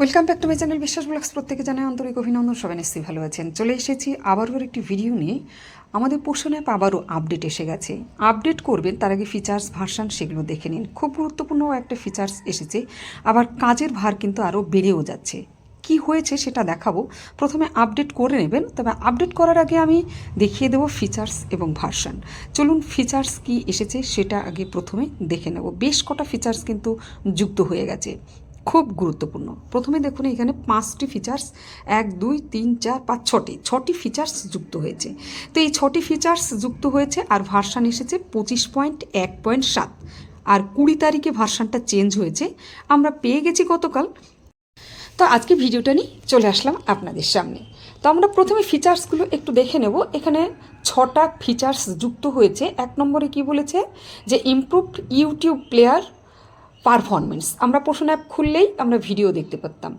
Welcome back to my channel Biswas blogs প্রত্যেকে জানাই আন্তরিক অভিনন্দন, সবাই নিশ্চয়ই ভালো আছেন। চলে এসেছি আবারও একটি ভিডিও নিয়ে। আমাদের পোষণ অ্যাপ আবারও আপডেট এসে গেছে। আপডেট করবেন, তার আগে ফিচার্স ভার্সান সেগুলো দেখে নিন। খুব গুরুত্বপূর্ণ একটা ফিচার্স এসেছে। আবার কাজের ভার কিন্তু আরও বেড়েও যাচ্ছে। কি হয়েছে সেটা দেখাবো। প্রথমে আপডেট করে নেবেন, তবে আপডেট করার আগে আমি দেখিয়ে দেবো ফিচার্স এবং ভার্সান চলুন ফিচার্স কি এসেছে সেটা আগে প্রথমে দেখে নেব। বেশ কটা ফিচার্স কিন্তু যুক্ত হয়ে গেছে। খুব গুরুত্বপূর্ণ। প্রথমে দেখুন এখানে পাঁচটি ফিচার্স এক, দুই, তিন, চার, পাঁচ, ছটি। ছটি ফিচার্স যুক্ত হয়েছে। তো এই ছটি ফিচার্স যুক্ত হয়েছে আর ভার্সান এসেছে পঁচিশ পয়েন্ট এক পয়েন্ট সাত। আর কুড়ি তারিখে ভার্সানটা চেঞ্জ হয়েছে। আমরা পেয়ে গেছি গতকাল। তো আজকে ভিডিওটা নিয়ে চলে আসলাম আপনাদের সামনে। তো আমরা প্রথমে ফিচার্সগুলো একটু দেখে নেব। এখানে ছটা ফিচার্স যুক্ত হয়েছে। এক নম্বরে কি বলেছে? যে ইমপ্রুভড ইউটিউব প্লেয়ার পারফরমেন্স আমরা পোষণ অ্যাপ খুললেই আমরা ভিডিও দেখতে পারতাম।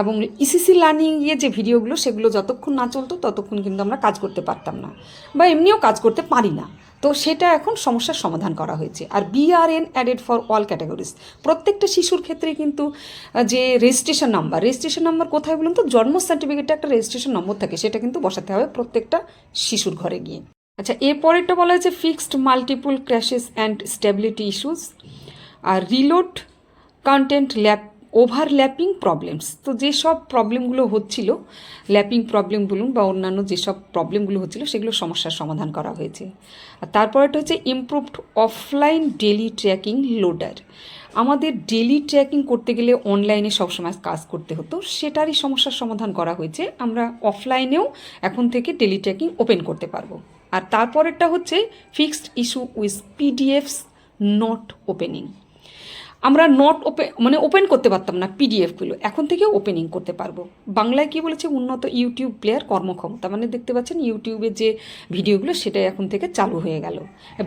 এবং ইসিসি লার্নিং গিয়ে যে ভিডিওগুলো সেগুলো যতক্ষণ না চলতো, ততক্ষণ কিন্তু আমরা কাজ করতে পারতাম না। বা এমনিও কাজ করতে পারি না। তো সেটা এখন সমস্যার সমাধান করা হয়েছে। আর BRN added for all categories প্রত্যেকটা শিশুর ক্ষেত্রে কিন্তু যে রেজিস্ট্রেশন নাম্বার রেজিস্ট্রেশন নাম্বার কোথায় বলুন তো? জন্ম সার্টিফিকেটে একটা রেজিস্ট্রেশন নম্বর থাকে। সেটা কিন্তু বসাতে হবে প্রত্যেকটা শিশুর ঘরে গিয়ে। আচ্ছা এরপরেরটা বলা হয়েছে fixed multiple crashes and stability issues R reload content lap overlapping problems তো যেসব প্রবলেমগুলো হচ্ছিল ল্যাপিং প্রবলেম বলুন বা অন্যান্য যেসব প্রবলেমগুলো হচ্ছিল, সেগুলো সমস্যার সমাধান করা হয়েছে। আর তারপরেটা হচ্ছে improved offline daily tracking loader আমাদের ডেলি ট্র্যাকিং করতে গেলে অনলাইনে সবসময় কাজ করতে হতো। সেটারই সমস্যার সমাধান করা হয়েছে। আমরা অফলাইনেও এখন থেকে ডেলি ট্র্যাকিং ওপেন করতে পারব। আর তারপরেরটা হচ্ছে fixed issue with PDFs not opening আমরা নট ওপেন মানে ওপেন করতে পারতাম না পিডিএফগুলো এখন থেকে ওপেনিং করতে পারব। বাংলায় কি বলেছে? উন্নত ইউটিউব প্লেয়ার কর্মক্ষমতা। মানে দেখতে পাচ্ছেন ইউটিউবের যে ভিডিওগুলো, সেটাই এখন থেকে চালু হয়ে গেল।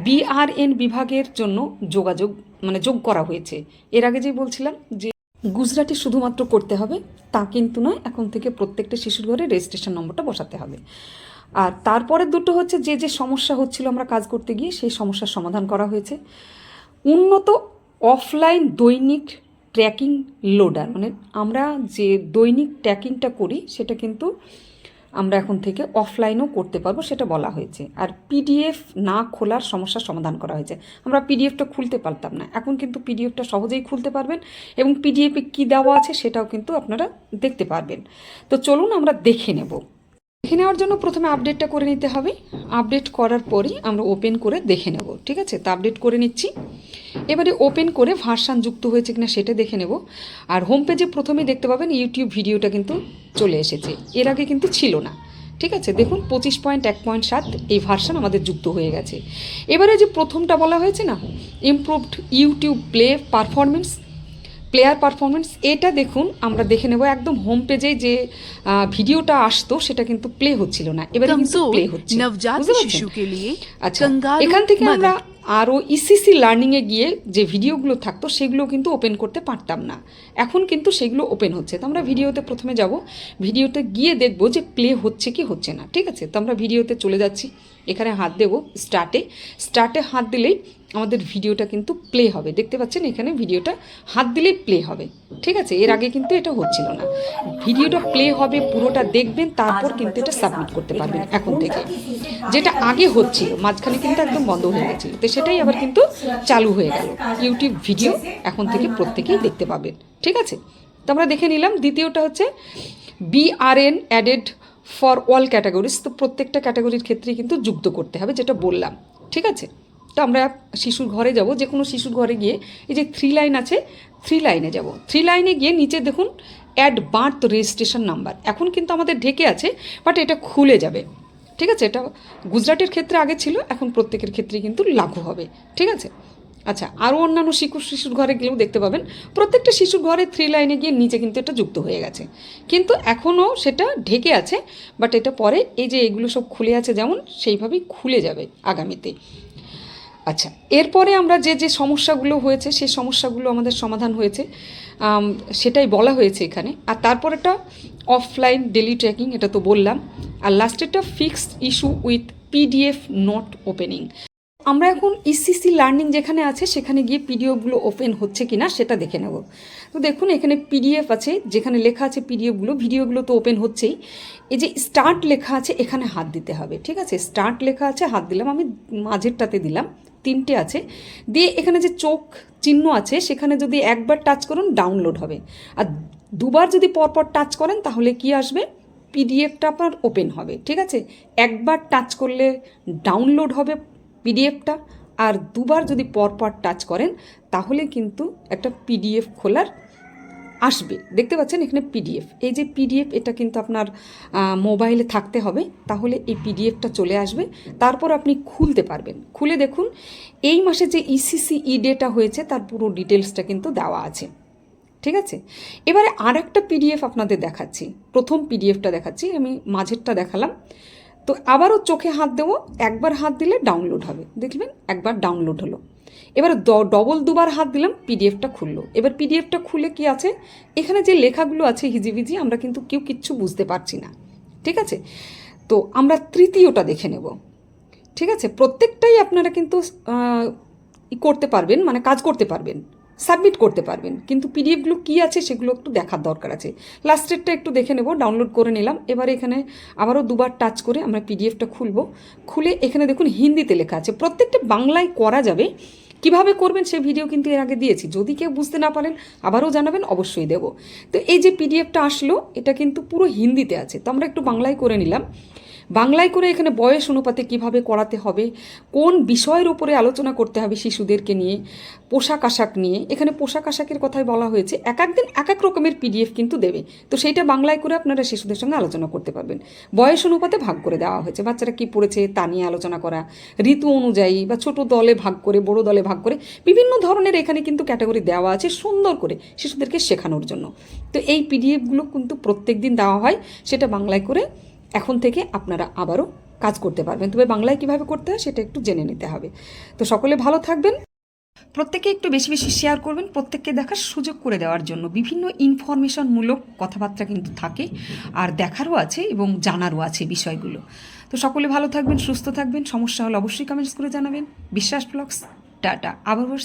বিআরএন বিভাগের জন্য যোগাযোগ মানে যোগ করা হয়েছে। এর আগে যে বলছিলাম যে গুজরাটি শুধুমাত্র করতে হবে, তা কিন্তু নয়, এখন থেকে প্রত্যেকটা শিশুর ঘরে রেজিস্ট্রেশন নম্বরটা বসাতে হবে। আর তারপরে দুটো হচ্ছে, যে যে সমস্যা হচ্ছিল আমরা কাজ করতে গিয়ে, সেই সমস্যার সমাধান করা হয়েছে। উন্নত অফলাইন দৈনিক ট্র্যাকিং লোডার মানে আমরা যে দৈনিক ট্র্যাকিংটা করি, সেটা কিন্তু আমরা এখন থেকে অফলাইনও করতে পারব, সেটা বলা হয়েছে। আর পিডিএফ না খোলার সমস্যার সমাধান করা হয়েছে। আমরা পিডিএফটা খুলতে পারতাম না। এখন কিন্তু পিডিএফটা সহজেই খুলতে পারবেন এবং পিডিএফে কী দেওয়া আছে, সেটাও কিন্তু আপনারা দেখতে পারবেন। তো চলুন আমরা দেখে নেব। দেখে নেওয়ার জন্য প্রথমে আপডেটটা করে নিতে হবে। আপডেট করার পরেই আমরা ওপেন করে দেখে নেব, ঠিক আছে? তা আপডেট করে নিচ্ছি। এবারে ওপেন করে ভার্সান যুক্ত হয়েছে কিনা সেটা দেখে নেব। আর হোম পেজে প্রথমেই দেখতে পাবেন ইউটিউব ভিডিওটা কিন্তু চলে এসেছে। এর আগে কিন্তু ছিল না, ঠিক আছে? দেখুন, পঁচিশ পয়েন্ট এক পয়েন্ট সাত এই ভার্সান আমাদের যুক্ত হয়ে গেছে। এবারে যে প্রথমটা বলা হয়েছে না improved YouTube play performance player performance এটা দেখুন আমরা দেখে নেব একদম হোম পেজে যে ভিডিওটা আসতো সেটা কিন্তু প্লে হচ্ছিল না। এবারে কিন্তু প্লে হচ্ছে। আচ্ছা এখান থেকে আমরা আরও ইসিসি লার্নিংয়ে গিয়ে যে ভিডিওগুলো থাকতো সেগুলো কিন্তু ওপেন করতে পারতাম না। এখন কিন্তু সেগুলো ওপেন হচ্ছে। তো আমরা ভিডিওতে প্রথমে যাব। ভিডিওতে গিয়ে দেখব যে প্লে হচ্ছে কি হচ্ছে না। ঠিক আছে? তো আমরা ভিডিওতে চলে যাচ্ছি। এখানে হাত দেবো স্টার্টে স্টার্টে হাত দিলেই আমাদের ভিডিওটা কিন্তু প্লে হবে। দেখতে পাচ্ছেন এখানে ভিডিওটা হাত দিলেই প্লে হবে। ঠিক আছে? এর আগে কিন্তু এটা হচ্ছিল না। ভিডিওটা প্লে হবে পুরোটা দেখবেন তারপর কিন্তু এটা সাবমিট করতে পারবেন এখন থেকে। যেটা আগে হচ্ছিল মাঝখানে কিন্তু একদম বন্ধ হয়ে গেছিল। তো সেটাই আবার কিন্তু চালু হয়ে গেল। ইউটিউব ভিডিও এখন থেকে প্রত্যেকেই দেখতে পাবেন। ঠিক আছে? তো আমরা দেখে নিলাম। দ্বিতীয়টা হচ্ছে BRN added for all categories তো প্রত্যেকটা ক্যাটাগরির ক্ষেত্রেই কিন্তু যুক্ত করতে হবে যেটা বললাম। ঠিক আছে? তো আমরা শিশুর ঘরে যাব যে কোনো শিশুর ঘরে গিয়ে, এই যে থ্রি লাইন আছে থ্রি লাইনে যাব। থ্রি লাইনে গিয়ে নিচে দেখুন অ্যাড বার্থ রেজিস্ট্রেশন নাম্বার এখন কিন্তু আমাদের ঢেকে আছে বাট এটা খুলে যাবে। ঠিক আছে? এটা গুজরাটের ক্ষেত্রে আগে ছিল, এখন প্রত্যেকের ক্ষেত্রে কিন্তু লাগু হবে। ঠিক আছে? আচ্ছা আরও অন্যান্য শিশু, শিশুর ঘরে গেলেও দেখতে পাবেন, প্রত্যেকটা শিশুর ঘরে থ্রি লাইনে গিয়ে নিচে কিন্তু এটা যুক্ত হয়ে গেছে। কিন্তু এখনও সেটা ঢেকে আছে বাট এটা পরে এই যে এগুলো সব খুলে আছে, যেমন সেইভাবেই খুলে যাবে আগামীতে। আচ্ছা এরপরে আমরা যে যে সমস্যাগুলো হয়েছে, সেই সমস্যাগুলো আমাদের সমাধান হয়েছে। সেটাই বলা হয়েছে এখানে। আর তারপরেটা অফলাইন ডেলি ট্র্যাকিং এটা তো বললাম। আর লাস্টেরটা fixed issue with PDF not opening আমরা এখন ইসিসি লার্নিং যেখানে আছে, সেখানে গিয়ে পিডিএফগুলো ওপেন হচ্ছে কি না সেটা দেখে নেব। তো দেখুন, এখানে পিডিএফ আছে, যেখানে লেখা আছে পিডিএফগুলো ভিডিওগুলো তো ওপেন হচ্ছেই। এই যে স্টার্ট লেখা আছে, এখানে হাত দিতে হবে, ঠিক আছে? স্টার্ট লেখা আছে, হাত দিলাম, আমি মাঝেরটাতে দিলাম। তিনটে আছে। দিয়ে এখানে যে চোখ চিহ্ন আছে, সেখানে যদি একবার টাচ করুন ডাউনলোড হবে। আর দুবার যদি পরপর টাচ করেন, তাহলে কি আসবে? পিডিএফটা আপনার ওপেন হবে, ঠিক আছে? একবার টাচ করলে ডাউনলোড হবে পিডিএফটা আর দুবার যদি পরপর টাচ করেন, তাহলে কিন্তু একটা পিডিএফ খোলার আসবে। দেখতে পাচ্ছেন এখানে পিডিএফ এই যে পিডিএফ এটা কিন্তু আপনার মোবাইলে থাকতে হবে, তাহলে এই পিডিএফটা চলে আসবে। তারপর আপনি খুলতে পারবেন। খুলে দেখুন, এই মাসে যে ইসিসি ই ডেটা হয়েছে, তার পুরো ডিটেলসটা কিন্তু দেওয়া আছে। ঠিক আছে? এবারে আর একটা পিডিএফ আপনাদের দেখাচ্ছি। প্রথম পিডিএফটা দেখাচ্ছি, আমি মাঝেরটা দেখালাম। তো আবারও চোখে হাত দেবো, একবার হাত দিলে ডাউনলোড হবে। দেখবেন, একবার ডাউনলোড হলো। এবার ডবল দুবার হাত দিলাম পিডিএফটা খুললো। এবার পিডিএফটা খুলে কি আছে? এখানে যে লেখাগুলো আছে হিজিবিজি, আমরা কিন্তু কেউ কিচ্ছু বুঝতে পারছি না। ঠিক আছে? তো আমরা তৃতীয়টা দেখে নেব। ঠিক আছে? প্রত্যেকটাই আপনারা কিন্তু করতে পারবেন মানে কাজ করতে পারবেন, সাবমিট করতে পারবেন। কিন্তু পিডিএফগুলো কী আছে সেগুলো একটু দেখার দরকার আছে। লাস্টেরটা একটু দেখে নেব ডাউনলোড করে নিলাম। এবার এখানে আবারও দুবার টাচ করে আমরা পিডিএফটা খুলব। খুলে এখানে দেখুন হিন্দিতে লেখা আছে। প্রত্যেকটা বাংলায় করা যাবে। কীভাবে করবেন সে ভিডিও কিন্তু এর আগে দিয়েছি। যদি কেউ বুঝতে না পারেন, আবারও জানাবেন, অবশ্যই দেব। তো এই যে পিডিএফটা আসলো, এটা কিন্তু পুরো হিন্দিতে আছে। তো আমরা একটু বাংলায় করে নিলাম। বাংলায় করে এখানে বয়স অনুপাতে কীভাবে করাতে হবে, কোন বিষয়ের উপরে আলোচনা করতে হবে শিশুদেরকে নিয়ে, পোশাক আশাক নিয়ে, এখানে পোশাক আশাকের কথাই বলা হয়েছে, এক এক দিন এক এক রকমের পিডিএফ কিন্তু দেবে। তো সেইটা বাংলায় করে আপনারা শিশুদের সঙ্গে আলোচনা করতে পারবেন। বয়স অনুপাতে ভাগ করে দেওয়া হয়েছে, বাচ্চারা কি পড়েছে তা নিয়ে আলোচনা করা, ঋতু অনুযায়ী বা ছোট দলে ভাগ করে, বড় দলে ভাগ করে, বিভিন্ন ধরনের এখানে কিন্তু ক্যাটাগরি দেওয়া আছে সুন্দর করে শিশুদেরকে শেখানোর জন্য। তো এই পিডিএফগুলো কিন্তু প্রত্যেক দিন দেওয়া হয়, সেটা বাংলায় করে এখন থেকে আপনারা আবারও কাজ করতে পারবেন। তবে বাংলায় কীভাবে করতে হয় সেটা একটু জেনে নিতে হবে। তো সকলে ভালো থাকবেন। প্রত্যেকে একটু বেশি বেশি শেয়ার করবেন, প্রত্যেককে দেখার সুযোগ করে দেওয়ার জন্য। বিভিন্ন ইনফরমেশনমূলক কথাবার্তা কিন্তু থাকে আর দেখারও আছে এবং জানারও আছে বিষয়গুলো। তো সকলে ভালো থাকবেন, সুস্থ থাকবেন। সমস্যা হলে অবশ্যই কমেন্টস করে জানাবেন। বিশ্বাস ব্লগস, টাটা। আবার